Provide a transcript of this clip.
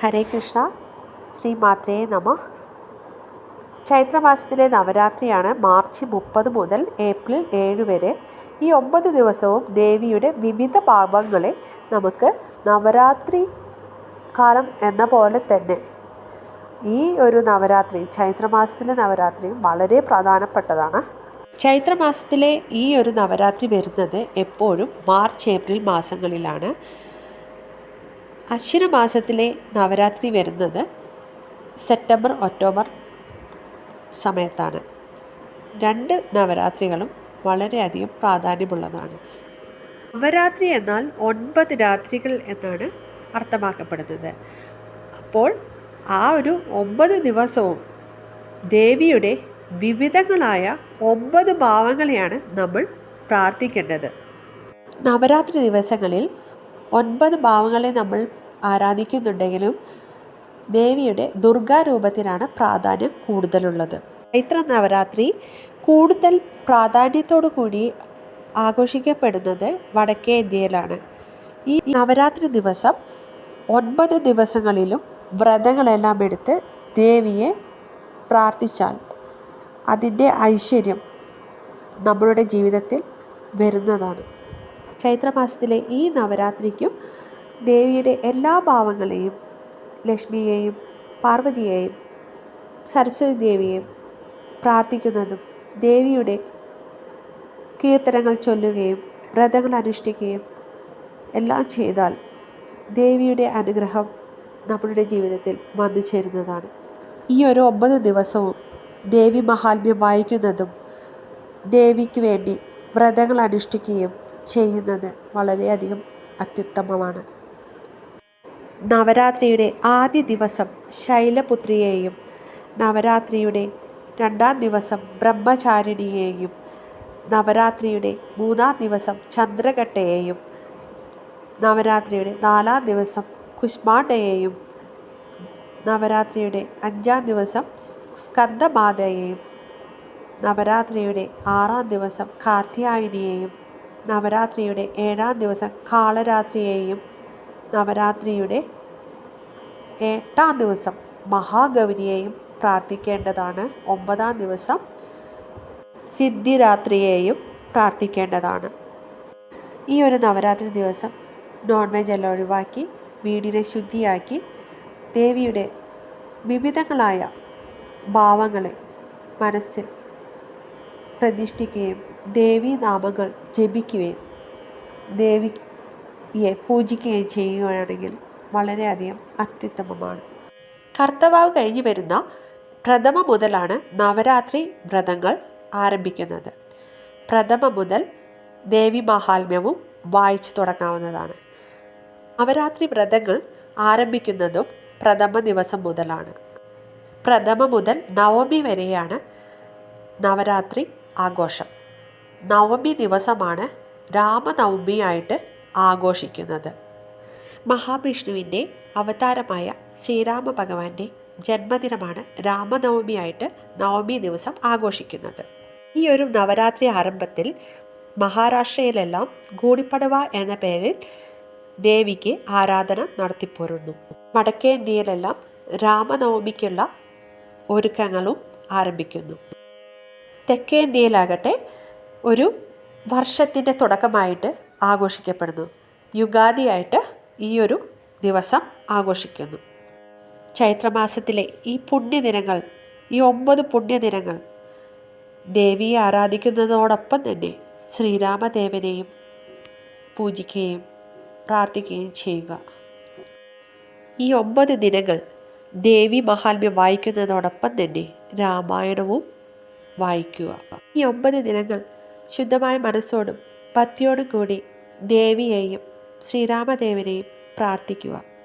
ഹരേ കൃഷ്ണ ശ്രീ മാത്രേ നമ. ചൈത്രമാസത്തിലെ നവരാത്രിയാണ് മാർച്ച് മുപ്പത് മുതൽ ഏപ്രിൽ ഏഴ് വരെ. ഈ ഒമ്പത് ദിവസവും ദേവിയുടെ വിവിധ ഭാവങ്ങളെ നമുക്ക് നവരാത്രി കാലം എന്ന പോലെ തന്നെ ഈ ഒരു നവരാത്രി ചൈത്രമാസത്തിലെ നവരാത്രിയും വളരെ പ്രധാനപ്പെട്ടതാണ്. ചൈത്രമാസത്തിലെ ഈ ഒരു നവരാത്രി വരുന്നത് എപ്പോഴും മാർച്ച് ഏപ്രിൽ മാസങ്ങളിലാണ്. അശ്വിന മാസത്തിലെ നവരാത്രി വരുന്നത് സെപ്റ്റംബർ ഒക്ടോബർ സമയത്താണ്. രണ്ട് നവരാത്രികളും വളരെയധികം പ്രാധാന്യമുള്ളതാണ്. നവരാത്രി എന്നാൽ ഒൻപത് രാത്രികൾ എന്നാണ് അർത്ഥമാക്കപ്പെടുന്നത്. അപ്പോൾ ആ ഒരു ഒമ്പത് ദിവസവും ദേവിയുടെ വിവിധങ്ങളായ ഒമ്പത് ഭാവങ്ങളെയാണ് നമ്മൾ പ്രാർത്ഥിക്കേണ്ടത്. നവരാത്രി ദിവസങ്ങളിൽ ഒൻപത് ഭാവങ്ങളെ നമ്മൾ ആരാധിക്കുന്നുണ്ടെങ്കിലും ദേവിയുടെ ദുർഗാരൂപത്തിനാണ് പ്രാധാന്യം കൂടുതലുള്ളത്. ചൈത്ര നവരാത്രി കൂടുതൽ പ്രാധാന്യത്തോടു കൂടി ആഘോഷിക്കപ്പെടുന്നത് വടക്കേ ഇന്ത്യയിലാണ്. ഈ നവരാത്രി ദിവസം ഒൻപത് ദിവസങ്ങളിലും വ്രതങ്ങളെല്ലാം എടുത്ത് ദേവിയെ പ്രാർത്ഥിച്ചാൽ അതിന്റെ ഐശ്വര്യം നമ്മളുടെ ജീവിതത്തിൽ വരുന്നതാണ്. ചൈത്രമാസത്തിലെ ഈ നവരാത്രിക്കും ദേവിയുടെ എല്ലാ ഭാവങ്ങളെയും ലക്ഷ്മിയെയും പാർവതിയെയും സരസ്വതി ദേവിയെയും പ്രാർത്ഥിക്കുന്നതും ദേവിയുടെ കീർത്തനങ്ങൾ ചൊല്ലുകയും വ്രതങ്ങൾ അനുഷ്ഠിക്കുകയും എല്ലാം ചെയ്താൽ ദേവിയുടെ അനുഗ്രഹം നമ്മുടെ ജീവിതത്തിൽ വന്നു ചേരുന്നതാണ്. ഈ ഒരു ഒമ്പത് ദിവസവും ദേവി മഹാത്മ്യം വായിക്കുന്നതും ദേവിക്ക് വേണ്ടി വ്രതങ്ങൾ അനുഷ്ഠിക്കുകയും ചെയ്യുന്നത് വളരെയധികം അത്യുത്തമമാണ്. നവരാത്രിയുടെ ആദ്യ ദിവസം ശൈലപുത്രിയെയും നവരാത്രിയുടെ രണ്ടാം ദിവസം ബ്രഹ്മചാരിണിയെയും നവരാത്രിയുടെ മൂന്നാം ദിവസം ചന്ദ്രഘട്ടയെയും നവരാത്രിയുടെ നാലാം ദിവസം കുഷ്മാണ്ടയെയും നവരാത്രിയുടെ അഞ്ചാം ദിവസം സ്കന്ദമാതയെയും നവരാത്രിയുടെ ആറാം ദിവസം കാർത്യായനിയെയും നവരാത്രിയുടെ ഏഴാം ദിവസം കാളരാത്രിയെയും നവരാത്രിയുടെ എട്ടാം ദിവസം മഹാഗൗരിയെയും പ്രാർത്ഥിക്കേണ്ടതാണ്. ഒമ്പതാം ദിവസം സിദ്ധിരാത്രിയെയും പ്രാർത്ഥിക്കേണ്ടതാണ്. ഈ ഒരു നവരാത്രി ദിവസം നോൺ വെജ് എല്ലാം ഒഴിവാക്കി വീടിനെ ശുദ്ധിയാക്കി ദേവിയുടെ വിവിധങ്ങളായ ഭാവങ്ങളെ മനസ്സിൽ പ്രതിഷ്ഠിക്കുകയും ദേവീ നാമങ്ങൾ ജപിക്കുകയും ദേവിയെ പൂജിക്കുകയും ചെയ്യുകയാണെങ്കിൽ വളരെയധികം അത്യുത്തമമാണ്. കർത്തവാവ് കഴിഞ്ഞു വരുന്ന പ്രഥമ മുതലാണ് നവരാത്രി വ്രതങ്ങൾ ആരംഭിക്കുന്നത്. പ്രഥമ മുതൽ ദേവി മഹാത്മ്യവും വായിച്ചു തുടങ്ങാവുന്നതാണ്. നവരാത്രി വ്രതങ്ങൾ ആരംഭിക്കുന്നതും പ്രഥമ ദിവസം മുതലാണ്. പ്രഥമ മുതൽ നവമി വരെയാണ് നവരാത്രി ആഘോഷം. നവമി ദിവസമാണ് രാമനവമിയായിട്ട് ആഘോഷിക്കുന്നത്. മഹാവിഷ്ണുവിന്റെ അവതാരമായ ശ്രീരാമ ഭഗവാന്റെ ജന്മദിനമാണ് രാമനവമിയായിട്ട് നവമി ദിവസം ആഘോഷിക്കുന്നത്. ഈ ഒരു നവരാത്രി ആരംഭത്തിൽ മഹാരാഷ്ട്രയിലെല്ലാം ഗൂഡിപ്പടവ എന്ന പേരിൽ ദേവിക്ക് ആരാധന നടത്തിപ്പോരുന്നു. വടക്കേന്ത്യയിലെല്ലാം രാമനവമിക്കുള്ള ഒരുക്കങ്ങളും ആരംഭിക്കുന്നു. തെക്കേ ഇന്ത്യയിലാകട്ടെ ഒരു വർഷത്തിന്റെ തുടക്കമായിട്ട് ആഘോഷിക്കപ്പെടുന്നു. യുഗാദിയായിട്ട് ഈ ഒരു ദിവസം ആഘോഷിക്കുന്നു. ചൈത്രമാസത്തിലെ ഈ പുണ്യദിനങ്ങൾ ഈ ഒമ്പത് പുണ്യദിനങ്ങൾ ദേവിയെ ആരാധിക്കുന്നതോടൊപ്പം തന്നെ ശ്രീരാമദേവനെയും പൂജിക്കുകയും പ്രാർത്ഥിക്കുകയും ചെയ്യുക. ഈ ഒമ്പത് ദിനങ്ങൾ ദേവി മഹാത്മ്യം വായിക്കുന്നതോടൊപ്പം തന്നെ രാമായണവും വായിക്കുക. ഈ ഒമ്പത് ദിനങ്ങൾ ശുദ്ധമായ മനസ്സോടും ഭക്തിയോടും കൂടി ദേവിയെയും ശ്രീരാമദേവനെയും പ്രാർത്ഥിക്കുക.